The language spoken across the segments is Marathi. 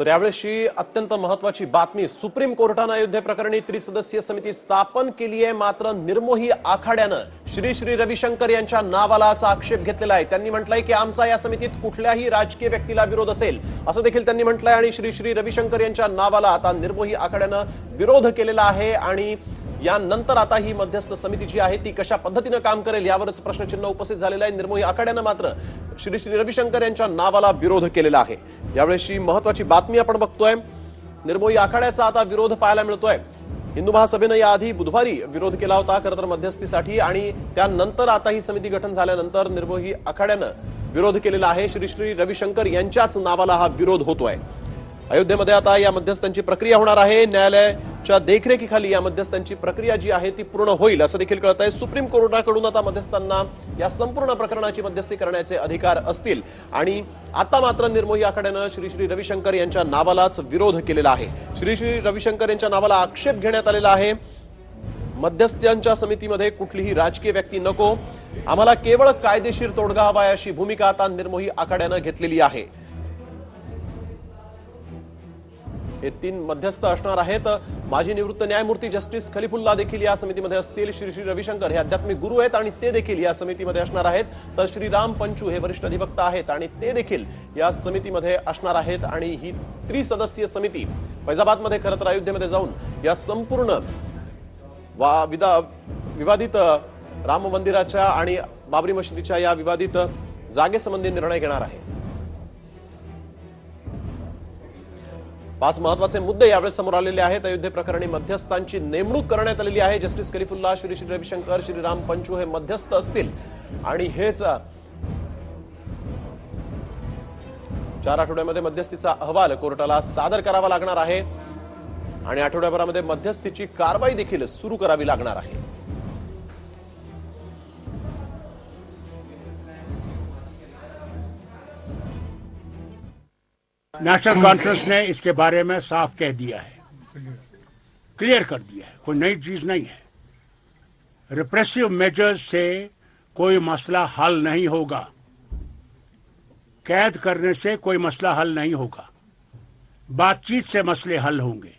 तर यावेळेशी अत्यंत महत्वाची बातमी. सुप्रीम कोर्टानं अयोध्या प्रकरणी त्रिसदस्यीय समिती स्थापन केली आहे. मात्र निर्मोही आखाड्यानं श्री श्री रविशंकर यांच्या नावालाचा आक्षेप घेतलेला आहे. त्यांनी म्हटलंय की आमचा या समितीत कुठल्याही राजकीय व्यक्तीला विरोध असेल असं देखील त्यांनी म्हटलंय. आणि श्री श्री रविशंकर यांच्या नावाला आता निर्मोही आखाड्यानं विरोध केलेला आहे. आणि यानंतर आता ही मध्यस्थ समिती जी आहे ती कशा पद्धतीनं काम करेल यावरच प्रश्नचिन्ह उपस्थित झालेलं आहे. निर्मोही आखाड्यानं मात्र श्री श्री रविशंकर यांच्या नावाला विरोध केलेला आहे. यावेळेशी महत्वाची बातमी आपण बघतोय. निर्मोही आखाड्याचा आता विरोध पाहायला मिळतोय. हिंदू महासभेनं याआधी बुधवारी विरोध केला होता खरं तर मध्यस्थीसाठी आणि त्यानंतर आता ही समिती गठन झाल्यानंतर निर्मोही आखाड्यानं विरोध केलेला आहे. श्री श्री रविशंकर यांच्याच नावाला हा विरोध होतोय. अयोध्येमध्ये आता या मध्यस्थांची प्रक्रिया होणार आहे. न्यायालय च्या देखरेखीखाली या मध्यस्थांची प्रक्रिया जी आहे ती पूर्ण होईल असं देखील कळत आहे सुप्रीम कोर्टाकडून आता मध्यस्थांना या संपूर्ण प्रकरणाची मध्यस्थी करण्याचे अधिकार असतील. आणि आता मात्र निर्मोही आखाड्यानं श्री श्री रविशंकर यांच्या नावालाच विरोध केलेला आहे. श्री श्री रविशंकर यांच्या नावाला आक्षेप घेण्यात आलेला आहे. मध्यस्थ्यांच्या समितीमध्ये कुठलीही राजकीय व्यक्ती नको. आम्हाला केवळ कायदेशीर तोडगा हवा अशी भूमिका आता निर्मोही आखाड्यानं घेतलेली आहे. हे तीन मध्यस्थ असणार आहेत. माजी निवृत्त न्यायमूर्ती जस्टिस खलिफुल्ला देखील या समितीमध्ये असतील. श्री श्री रविशंकर हे आध्यात्मिक गुरु आहेत आणि ते देखील या समितीमध्ये असणार आहेत. तर श्रीराम पंचू हे वरिष्ठ अधिवक्ता आहेत आणि ते देखील या समितीमध्ये असणार आहेत आणि ही त्रिसदस्यीय समिती फैजाबादमध्ये खरं तर अयोध्येमध्ये जाऊन या संपूर्ण वा विदा विवादित राम मंदिराच्या आणि बाबरी मशिदीच्या या विवादित जागेसंबंधी निर्णय घेणार आहे. पाच महत्त्वाचे मुद्दे यावेळी समोर आलेले आहेत. अयोध्ये प्रकरणी मध्यस्थांची नेमणूक करण्यात आलेली आहे. जस्टिस कलिफुल्ला श्री श्री रविशंकर श्रीराम पंचू हे मध्यस्थ असतील. आणि हेच चार आठवड्यामध्ये मध्यस्थीचा अहवाल कोर्टाला सादर करावा लागणार आहे. आणि आठवड्याभरामध्ये मध्यस्थीची कारवाई देखील सुरू करावी लागणार आहे. नेशनल कॉन्फ्रेंस ने इसके बारे में साफ़ कह दिया है। क्लियर कर दिया है। कोई नई चीज़ नहीं है। रिप्रेसिव मेजर्स से कोई मसला हल नहीं होगा। कैद करने से कोई मसला हल नहीं होगा। बातचीत से मसले हल होंगे।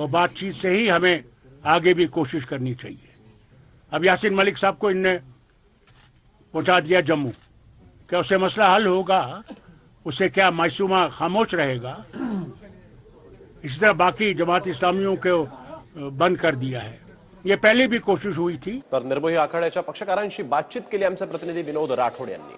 और बातचीत से ही हमें आगे भी कोशिश करनी चाहिए। अब यासिन मलिक साहब को इनने पहुँचा दिया जम्मू। क्या उससे मसला हल होगा? उससे क्या मासूमा खामोश रहेगा? इसी तरह बाकी जमात इस्लामियों को बंद कर दिया है। ये पहले भी कोशिश हुई थी। तर निर्मोही आखाड्याच्या पक्षकारांशी बातचीत केली आमचे प्रतिनिधी विनोद राठोड यांनी।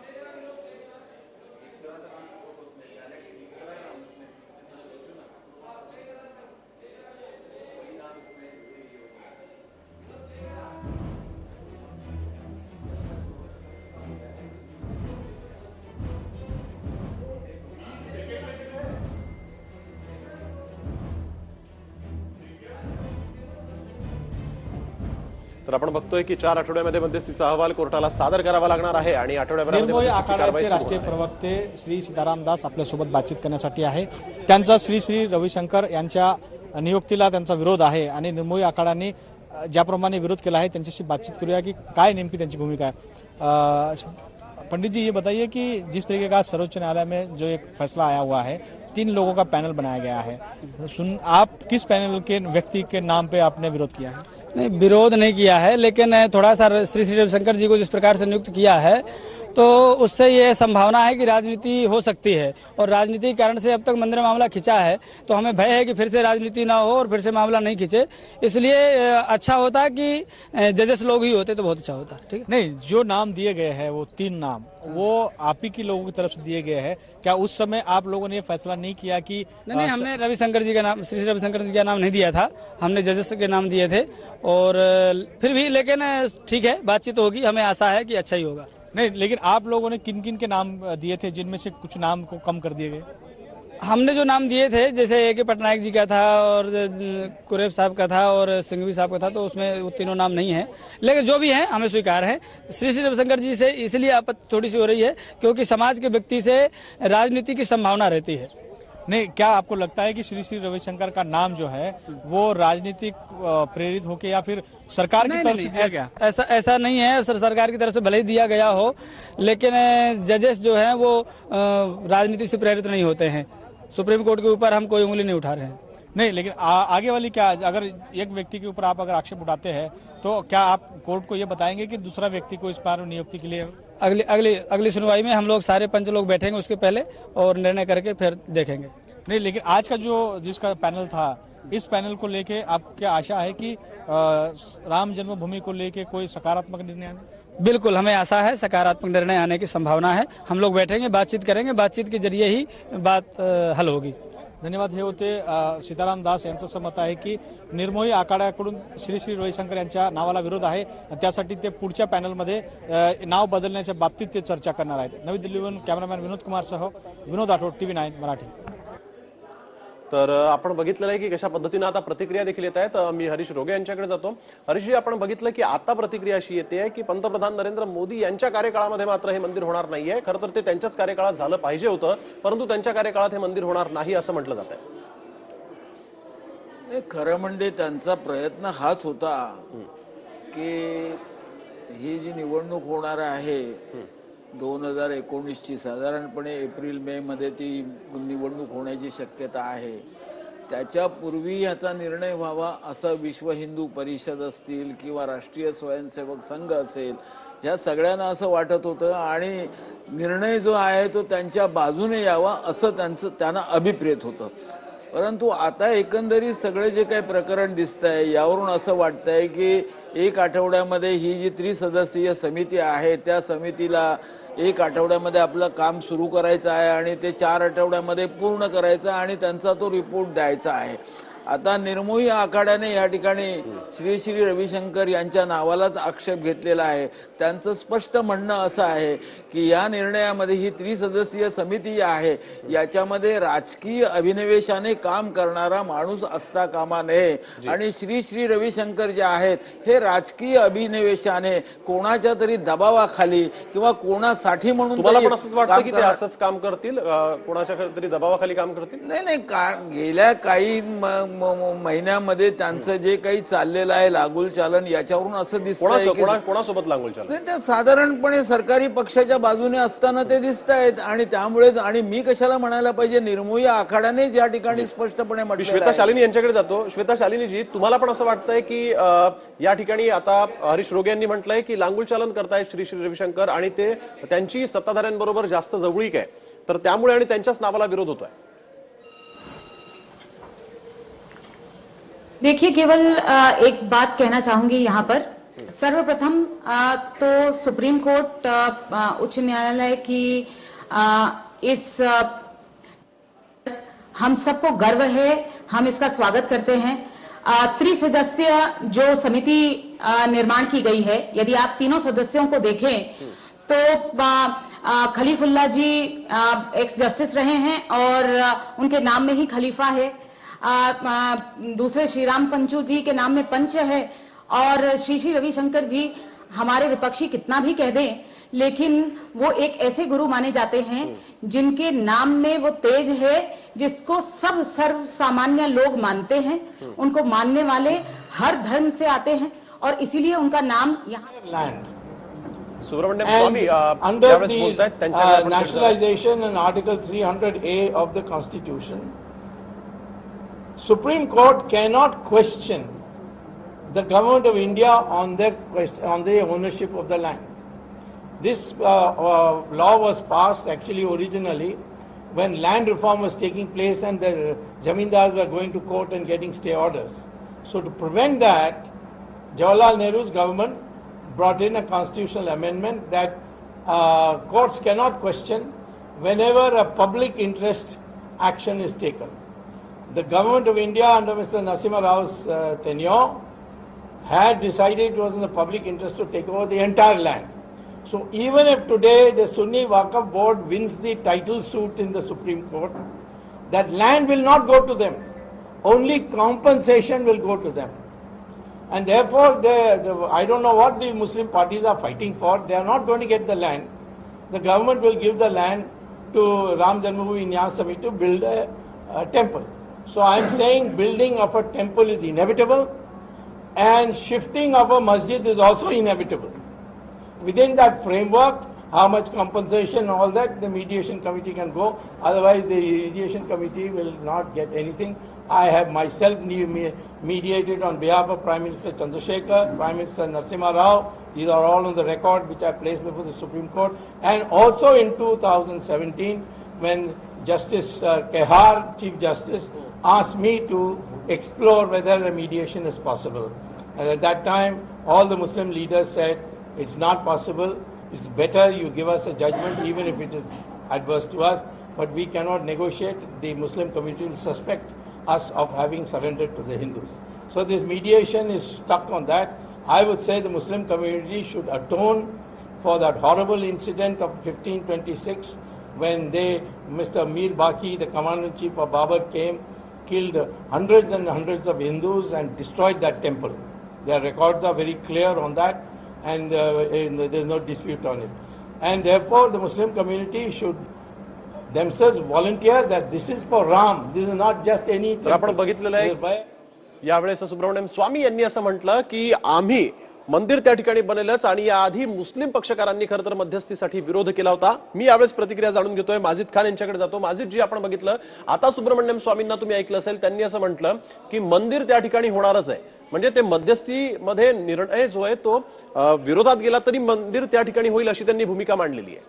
तर आपण बघतोय की चार आठवड्यामध्ये मध्यस्थीचा अहवाल कोर्टाला सादर करावा लागणार आहे आणि आठवड्याभरामध्ये राष्ट्रीय आहे. प्रवक्ते श्री सीताराम दास आपल्यासोबत बातचीत करण्यासाठी आहे. त्यांचा श्री श्री रविशंकर यांच्या नियुक्तीला त्यांचा विरोध आहे आणि निर्मोही आखाड्याने ज्याप्रमाणे विरोध केला है त्यांच्याशी बातचीत करूया की काय नेमकी त्यांची भूमिका है अ, पंडित जी ये बताइए कि जिस तरीके का सर्वोच्च न्यायालय में जो एक फैसला आया हुआ है तीन लोगों का पैनल बनाया गया है। सुन आप किस पैनल के व्यक्ति के नाम पे आपने विरोध किया है? नहीं विरोध नहीं किया है लेकिन थोड़ा सा श्री श्री रविशंकर जी को जिस प्रकार से नियुक्त किया है तो उससे ये संभावना है कि राजनीति हो सकती है। और राजनीति के कारण से अब तक मंदिर मामला खिंचा है तो हमें भय है कि फिर से राजनीति ना हो और फिर से मामला नहीं खिंचे। इसलिए अच्छा होता कि जजेस लोग ही होते तो बहुत अच्छा होता ठीक है? नहीं जो नाम दिए गए हैं वो तीन नाम वो आप ही की लोगों की तरफ़ से दिए गए हैं। क्या उस समय आप लोगों ने फैसला नहीं किया कि नहीं नहीं हमने रविशंकर जी का नाम श्री रविशंकर जी का नाम नहीं दिया था। हमने जजेस के नाम दिए थे। और फिर भी लेकिन ठीक है बातचीत होगी हमें आशा है कि अच्छा ही होगा। नहीं, लेकिन आप लोगों ने किन किन के नाम दिए थे जिनमें से कुछ नाम को कम कर दिए गए? हमने जो नाम दिए थे, जैसे ए के पटनायक जी का था और कुरेब साहब का था और सिंघवी साहब का था तो उसमें वो तीनों नाम नहीं है। लेकिन जो भी है, हमें स्वीकार है। श्री श्री रविशंकर जी से इसलिए आपत्ति थोड़ी सी हो रही है, क्योंकि समाज के व्यक्ति से राजनीति की संभावना रहती है। नहीं क्या आपको लगता है कि श्री श्री रविशंकर का नाम जो है वो राजनीतिक प्रेरित होके या फिर सरकार की तरफ़ से दिया गया? ऐसा ऐसा नहीं है सर सरकार की तरफ़ से भले ही दिया गया हो लेकिन जजेस जो है वो राजनीति से प्रेरित नहीं होते हैं। सुप्रीम कोर्ट के ऊपर हम कोई उंगली नहीं उठा रहे हैं। नहीं लेकिन आ, आगे वाली क्या अगर एक व्यक्ति के ऊपर आप अगर आक्षेप उठाते हैं तो क्या आप कोर्ट को ये बताएँगे कि दूसरा व्यक्ति को इस बार नियुक्ति के लिए अगली अगली अगली सुनवाई में हम लोग सारे पंच लोग बैठेंगे उसके पहले और निर्णय करके फिर देखेंगे। नहीं लेकिन आज का जो जिसका पैनल था इस पैनल को लेके आपको क्या आशा है कि अ, राम जन्मभूमि को लेके कोई सकारात्मक निर्णय आने? बिल्कुल हमें आशा है सकारात्मक निर्णय आने की संभावना है। हम लोग बैठेंगे बातचीत करेंगे बातचीत के ज़रिए ही बात अ, हल होगी। धन्यवाद. हे होते सीताराम दास यांचं असं मत आहे की निर्मोही आखाड्याकडून श्री श्री रविशंकर यांच्या नावाला विरोध आहे त्यासाठी ते पुढच्या पॅनलमध्ये नाव बदलण्याच्या बाबतीत ते चर्चा करणार आहेत. नवी दिल्लीवरून cameraman Vinod कुमारसह Vinod Athawad T V nine Marathi. तर आपण बघितलेलं आहे की कशा पद्धतीनं आता प्रतिक्रिया देखील येत आहेत. मी हरीश रोगे यांच्याकडे जातो. हरीशजी आपण बघितलं की आता प्रतिक्रिया अशी येते की पंतप्रधान नरेंद्र मोदी यांच्या कार्यकाळामध्ये मात्र हे मंदिर होणार नाहीये. खरं तर ते त्यांच्याच कार्यकाळात झालं पाहिजे होतं परंतु त्यांच्या कार्यकाळात हे मंदिर होणार नाही असं म्हटलं जात आहे खरं म्हणजे त्यांचा प्रयत्न हाच होता की ही जी निवडणूक होणार आहे दोन हजार एकोणीसची साधारणपणे एप्रिल मे मध्ये ती निवडणूक होण्याची शक्यता आहे. त्याच्यापूर्वी याचा निर्णय व्हावा असं विश्व हिंदू परिषद असतील किंवा राष्ट्रीय स्वयंसेवक संघ असेल ह्या सगळ्यांना असं वाटत होतं आणि निर्णय जो आहे तो त्यांच्या बाजूने यावा असं त्यांचं त्यांना अभिप्रेत होतं. परंतु आता एकंदरीत सगळे जे काही प्रकरण दिसत आहे यावरून असं वाटतंय की एक आठवड्यामध्ये ही जी त्रिसदस्यीय समिती आहे त्या समितीला एक आठवड्यामध्ये आपलं काम सुरू करायचं आहे आणि ते चार आठवड्यामध्ये पूर्ण करायचं आणि त्यांचा तो रिपोर्ट द्यायचा आहे. आता निर्मोही आखाड्याने या ठिकाणी श्री श्री रविशंकर यांच्या नावालाच आक्षेप घेतलेला आहे. त्यांचं स्पष्ट म्हणणं असं आहे की या निर्णयामध्ये ही त्रिसदस्यीय समिती आहे. याच्यामध्ये राजकीय अभिनिवेशाने काम करणारा माणूस असता कामा नये आणि श्री श्री रविशंकर जे आहेत हे राजकीय अभिनिवेशाने कोणाच्या तरी दबावाखाली किंवा कोणासाठी म्हणून पण असंच वाटतं की ते असंच काम करतील? कोणाच्या तरी दबावाखाली काम करतील? नाही नाही का गेल्या काही महिन्यामध्ये त्यांचं जे काही चाललेलं आहे लागूल चालन याच्यावरून असं कोणा कोणासोबत लागूल चालू नाही, ते साधारणपणे सरकारी पक्षाच्या बाजूने असताना ते दिसत आहेत आणि त्यामुळे आणि मी कशाला म्हणायला पाहिजे? निर्मोही आखाड्यानेच या ठिकाणी स्पष्टपणे म्हटलं श्वेता शालिनी यांच्याकडे जातो. श्वेता शालिनीजी तुम्हाला पण असं वाटतंय की या ठिकाणी आता हरीश रोगे यांनी म्हटलंय की लांगुल चालन करतायत श्री श्री रविशंकर आणि ते त्यांची सत्ताधाऱ्यांबरोबर जास्त जवळीक आहे. तर त्यामुळे आणि त्यांच्याच नावाला विरोध होतोय. देखिए केवल एक बात कहना चाहूंगी यहाँ पर। सर्वप्रथम तो सुप्रीम कोर्ट उच्च न्यायालय की इस हम सबको गर्व है, हम इसका स्वागत करते हैं। त्रिसदस्यीय जो समिति निर्माण की गई है, यदि आप तीनों सदस्यों को देखें तो खलीफुल्ला जी एक्स जस्टिस रहे हैं और उनके नाम में ही खलीफा है। दूसरे श्री राम पंचू जी के नाम में पंच है। और श्री श्री रविशंकर जी हमारे विपक्षी कितना भी कह दें लेकिन वो एक ऐसे गुरु माने जाते हैं जिनके नाम में वो तेज है जिसको सब सर्व सामान्य लोग मानते हैं। उनको मानने वाले हर धर्म से आते हैं और इसीलिए उनका नाम यहाँ And Swami a, under the uh, nationalization and Article 300A of the Constitution, Supreme Court cannot question the government of India on their on the ownership of the land. This uh, uh, law was passed actually originally when land reform was taking place and the zamindars were going to court and getting stay orders. So to prevent that, Jawaharlal Nehru's government brought in a constitutional amendment that uh, courts cannot question whenever a public interest action is taken. The government of India under Mr. Narasimha Rao's uh, tenure had decided it was in the public interest to take over the entire land. So even if today the Sunni Waqf board wins the title suit in the Supreme Court, that land will not go to them. Only compensation will go to them. And therefore, the, the, I don't know what the Muslim parties are fighting for. They are not going to get the land. The government will give the land to Ram Janmabhoomi Nyas Samiti to build a, a temple. So I am saying building of a temple is inevitable and shifting of a masjid is also inevitable. Within that framework, how much compensation all that, the mediation committee can go. Otherwise, the mediation committee will not get anything. I have myself mediated on behalf of Prime Minister Chandrasekhar, Prime Minister Narasimha Rao. These are all on the record which I placed before the Supreme Court. And also in 2017, when Justice uh, Kehar, Chief Justice, asked me to explore whether a mediation is possible. And at that time, all the Muslim leaders said, it's not possible. It's better you give us a judgment even if it is adverse to us, but we cannot negotiate. The Muslim community will suspect us of having surrendered to the Hindus. So this mediation is stuck on that. I would say the Muslim community should atone for that horrible incident of 1526 when they, Mr. Mir Baki, the commander-in-chief of Babur came, killed hundreds and hundreds of Hindus and destroyed that temple. Their records are very clear on that and, uh, and there's no dispute on it. And therefore the Muslim community should themselves volunteer that this is for Ram, this is not just any आपण बघितलेलं आहे यावेळेस सुब्रमण्यम स्वामी यांनी असं म्हटलं की आम्ही मंदिर त्या ठिकाणी बनेलच आणि याआधी मुस्लिम पक्षकारांनी खरं तर मध्यस्थीसाठी विरोध केला होता. मी यावेळेस प्रतिक्रिया जाणून घेतोय. माजिद खान यांच्याकडे जातो. माजिद जी आपण बघितलं आता सुब्रमण्यम स्वामींना तुम्ही ऐकलं असेल त्यांनी असं म्हटलं की मंदिर त्या ठिकाणी होणारच आहे. म्हणजे ते मध्यस्थीमध्ये निर्णय जो आहे तो विरोधात गेला तरी मंदिर त्या ठिकाणी होईल अशी त्यांनी भूमिका मांडलेली आहे.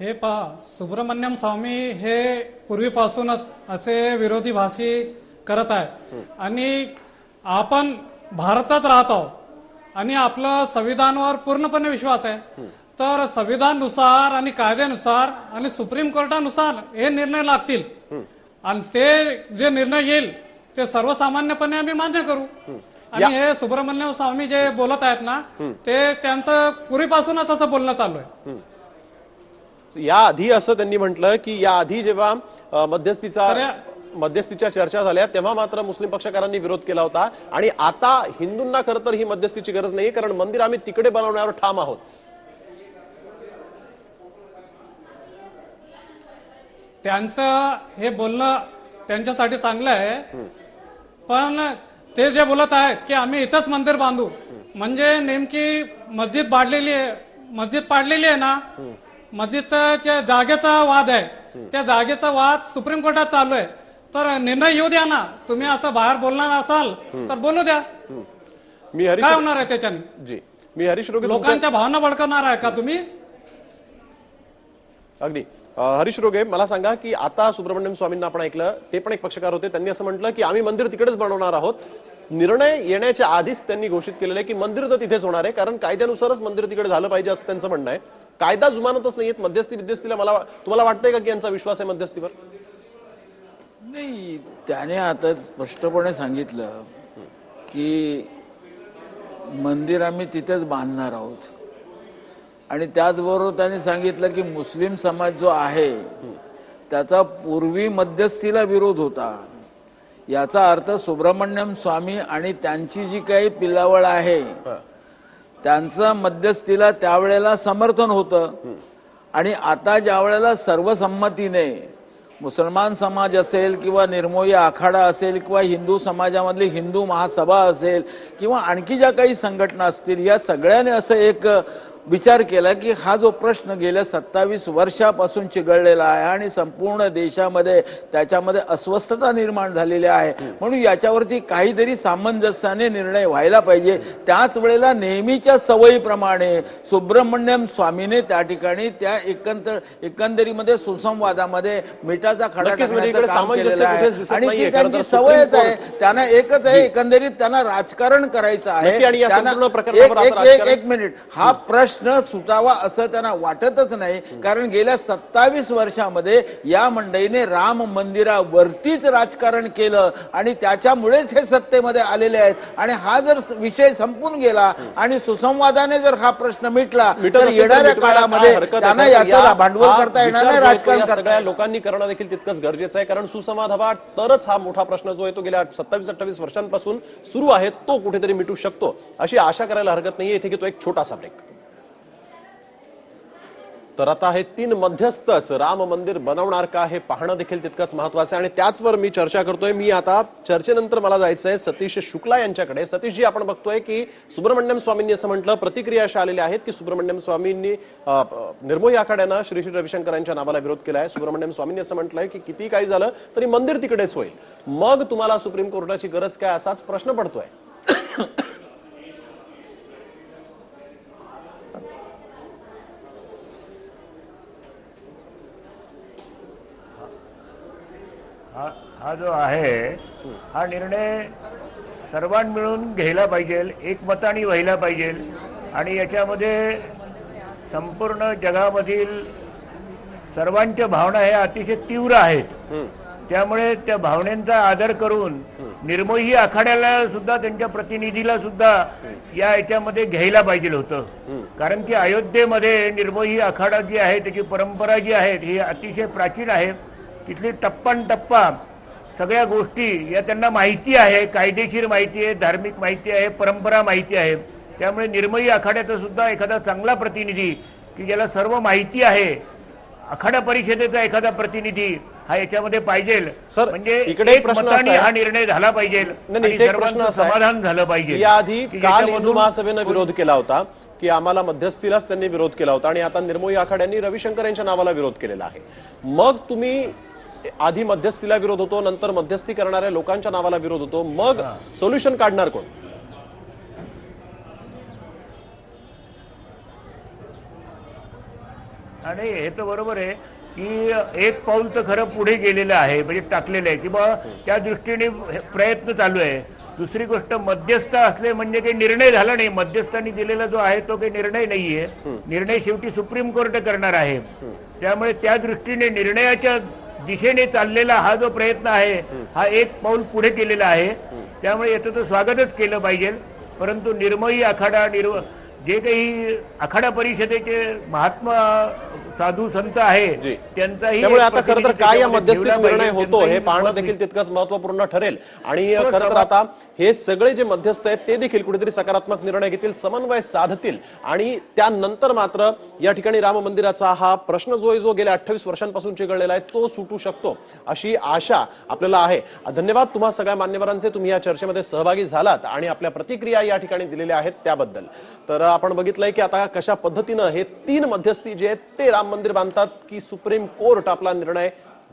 हे पहा सुब्रमण्यम स्वामी हे पूर्वीपासूनच असे विरोधी भाषिक करत आहे. आणि आपण भारतात राहत आहोत आणि आपलं संविधानावर पूर्णपणे विश्वास आहे. तर संविधानानुसार आणि कायद्यानुसार आणि सुप्रीम कोर्टानुसार हे निर्णय लागतील. आणि ते जे निर्णय येईल ते सर्वसामान्यपणे आम्ही मान्य करू. आणि हे सुब्रमण्यम स्वामी जे बोलत आहेत ना ते त्यांचं पूर्वीपासूनच असं बोलणं चालू आहे. याआधी असं त्यांनी म्हटलं की याआधी जेव्हा मध्यस्थीचा मध्यस्थीच्या चर्चा झाल्या तेव्हा मात्र मुस्लिम पक्षकारांनी विरोध केला होता. आणि आता हिंदूंना खरं तर ही मध्यस्थीची गरज नाही कारण मंदिर आम्ही तिकडे बनवण्यावर ठाम आहोत. त्यांचं हे बोलणं त्यांच्यासाठी चांगलं आहे. पण ते जे बोलत आहेत की आम्ही इथंच मंदिर बांधू म्हणजे नेमकी मस्जिद पाडलेली आहे मस्जिद पाडलेली आहे ना मस्जिदचा जागेचा वाद आहे त्या जागेचा वाद सुप्रीम कोर्टात चालू आहे. तर निर्णय येऊ द्या ना. तुम्ही असं बाहेर बोलणार असाल तर बोलू द्या. मी हरीश काय होणार आहे त्याच्याने? जी. मी हरीश रोगे लोकांच्या भावना भडकवणार आहे का तुम्ही? अगदी. हरीश रोगे मला सांगा की आता सुब्रमण्यम स्वामींना आपण ऐकलं ते पण एक पक्षकार होते. त्यांनी असं म्हटलं की आम्ही मंदिर तिकडेच बनवणार आहोत. निर्णय येण्याच्या आधीच त्यांनी घोषित केलेलं आहे की मंदिर तर तिथेच होणार आहे कारण कायद्यानुसारच मंदिर तिकडे झालं पाहिजे असं त्यांचं म्हणणं आहे. कायदा जुमानतच नाहीयेत. मध्यस्थी विद्यस्थीला मला तुम्हाला वाटतंय का की यांचा विश्वास आहे मध्यस्थीवर? नाही त्याने आता स्पष्टपणे सांगितलं की मंदिर आम्ही तिथेच बांधणार आहोत. आणि त्याचबरोबर त्याने सांगितलं की मुस्लिम समाज जो आहे त्याचा पूर्वी मध्यस्थीला विरोध होता. याचा अर्थ सुब्रमण्यम स्वामी आणि त्यांची जी काही पिलावळ आहे त्यांचं मध्यस्थीला त्यावेळेला समर्थन होतं. आणि आता ज्या वेळेला सर्वसंमतीने मुसलमान समाज असेल किंवा निर्मोही आखाडा असेल किंवा हिंदू समाजामधली हिंदू महासभा असेल किंवा आणखी ज्या काही संघटना असतील या सगळ्याने असं एक विचार केला की हा जो प्रश्न गेल्या सत्तावीस वर्षापासून चिघळलेला आहे आणि संपूर्ण देशामध्ये त्याच्यामध्ये अस्वस्थता निर्माण झालेली आहे. म्हणून याच्यावरती काहीतरी सामंजस्याने निर्णय व्हायला पाहिजे. त्याच वेळेला नेहमीच्या सवयीप्रमाणे सुब्रमण्यम स्वामीने त्या ठिकाणी त्या एकंदर एकंदरीमध्ये सुसंवादामध्ये मिठाचा खडा म्हणजे आणि. ती त्यांची सवयच आहे. त्यांना एकच आहे एकंदरीत त्यांना राजकारण करायचं आहे. एक मिनिट. हा प्रश्न सुटावा असं त्यांना वाटतच नाही. कारण गेल्या सत्तावीस वर्षामध्ये या मंडळीने राम मंदिरावरतीच राजकारण केलं आणि त्याच्यामुळेच हे सत्तेमध्ये आलेले आहेत. आणि हा जर विषय संपून गेला आणि सुसंवादाने जर हा प्रश्न मिटला तर येणाऱ्या काळामध्ये? त्यांना याचं भांडवल करता येणार नाही तो राजकारण सगळ्या. लोकांनी करणं देखील तितकंच गरजेचं आहे. कारण सुसंवाद हवा तरच हा मोठा प्रश्न जो आहे तो गेल्या सत्तावीस अठ्ठावीस वर्षांपासून सुरू आहे तो कुठेतरी मिटू शकतो. अशी आशा करायला हरकत नाहीये. इथे घेतो एक छोटासा ब्रेक तर आता हे तीन मध्यस्थच राम मंदिर बनवणार का हे पाहणं देखील तितकंच महत्वाचं आहे. आणि त्याचवर मी चर्चा करतोय. मी आता चर्चेनंतर मला जायचंय सतीश शुक्ला यांच्याकडे. सतीशजी आपण बघतोय की सुब्रमण्यम स्वामींनी असं म्हटलं प्रतिक्रिया अशा आलेल्या आहेत की सुब्रमण्यम स्वामींनी निर्मोही आखाड्यानं श्री श्री रविशंकर यांच्या नावाला विरोध केला आहे सुब्रमण्यम स्वामींनी असं म्हटलंय की किती काही झालं तरी मंदिर तिकडेच होईल. मग तुम्हाला सुप्रीम कोर्टाची गरज काय असाच प्रश्न पडतोय. हा हा जो आहे हा निर्णय सर्वां मिळून घ्यायला पाहिजे एकमताने व्हायला पाहिजे. आणि याच्यामध्ये संपूर्ण जगामधील सर्वांच्या भावना ह्या अतिशय तीव्र आहेत. त्यामुळे त्या भावनेचा आदर करून निर्मोही आखाड्याला सुद्धा त्यांच्या प्रतिनिधीला सुद्धा या याच्यामध्ये घ्यायला पाहिजे होतं. कारण की अयोध्येमध्ये निर्मोही आखाडा जी आहे त्याची परंपरा जी आहे ही अतिशय प्राचीन आहे. तिथली टप्पन टप्पा सगळ्या गोष्टी या त्यांना माहिती आहे कायदेशीर माहिती आहे धार्मिक माहिती आहे परंपरा माहिती आहे. त्यामुळे निर्मयी आखाड्याचा सुद्धा एखादा चांगला प्रतिनिधी की ज्याला सर्व माहिती आहे आखाडा परिषदेचा एखादा प्रतिनिधी हा याच्यामध्ये पाहिजे. सर, म्हणजे इकडे हा निर्णय झाला पाहिजे. समाधान झालं पाहिजे. याआधी काल हिंदू महासभेनं विरोध केला होता की आम्हाला मध्यस्थीलाच त्यांनी विरोध केला होता आणि आता निर्मोही आखाड्यांनी रविशंकर यांच्या नावाला विरोध केलेला आहे. मग तुम्ही आधी मध्यस्थीला विरोध होतो नंतर मध्यस्थी करणाऱ्या लोकांच्या नावाला विरोध होतो. मग सोल्युशन काढणार कोण? आणि हे तर बरोबर आहे की एक पाऊल तर खरं पुढे गेलेलं आहे म्हणजे टाकलेलं आहे की बा त्या दृष्टीने प्रयत्न चालू आहे. दुसरी गोष्ट मध्यस्थ असले म्हणजे काही निर्णय झाला नाही. मध्यस्थांनी दिलेला जो आहे तो काही निर्णय नाहीये. निर्णय शेवटी सुप्रीम कोर्ट करणार आहे. त्यामुळे त्या दृष्टीने निर्णयाच्या दिशेने चाललेला हा जो प्रयत्न आहे हा एक पाऊल पुढे केलेला आहे. त्यामुळे याचं तर स्वागतच केलं पाहिजे. परंतु निर्मयी आखाडा निर्म जे काही आखाडा परिषदेचे महात्मा साधू संत. आहे त्यांचाही त्यामुळे आता खरं तर काय या पाहिजे, निर्णय होतो हे पाहणं देखील तितकंच महत्त्वपूर्ण ठरेल. आणि खरं तर आता हे सगळे जे मध्यस्थ आहेत ते देखील कुठेतरी सकारात्मक निर्णय घेतील समन्वय साधतील. आणि त्यानंतर मात्र या ठिकाणी राम मंदिराचा हा प्रश्न जो आहे जो गेल्या अठ्ठावीस वर्षांपासून चिघळलेला आहे तो सुटू शकतो. अशी आशा आपल्याला आहे. धन्यवाद तुम्हा सगळ्या मान्यवरांचे. तुम्ही या चर्चेमध्ये सहभागी झालात आणि आपल्या प्रतिक्रिया या ठिकाणी दिलेल्या आहेत त्याबद्दल. तर आपण बघितलंय की आता कशा पद्धतीनं हे तीन मध्यस्थी जे आहेत ते राम मंदिर बांधतात की सुप्रीम कोर्ट आपला निर्णय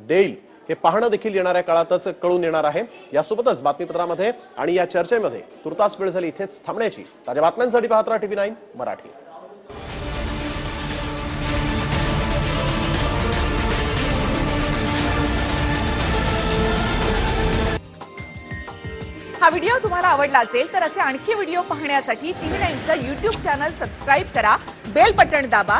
देईल हे पाहणं देखील येणाऱ्या काळातच कळून येणार आहे. यासोबतच बातमीपत्रामध्ये आणि या चर्चेमध्ये तुर्तास वेळ झाली इथेच थांबण्याची ताज्या बातम्यांसाठी पाहत राहा टीव्ही नाईन मराठी. हा व्हिडिओ तुम्हाला आवडला असेल तर असे आणखी व्हिडिओ पाहण्यासाठी टीव्ही नाईनचं युट्यूब चॅनल सबस्क्राईब करा. बेल बटण दाबा.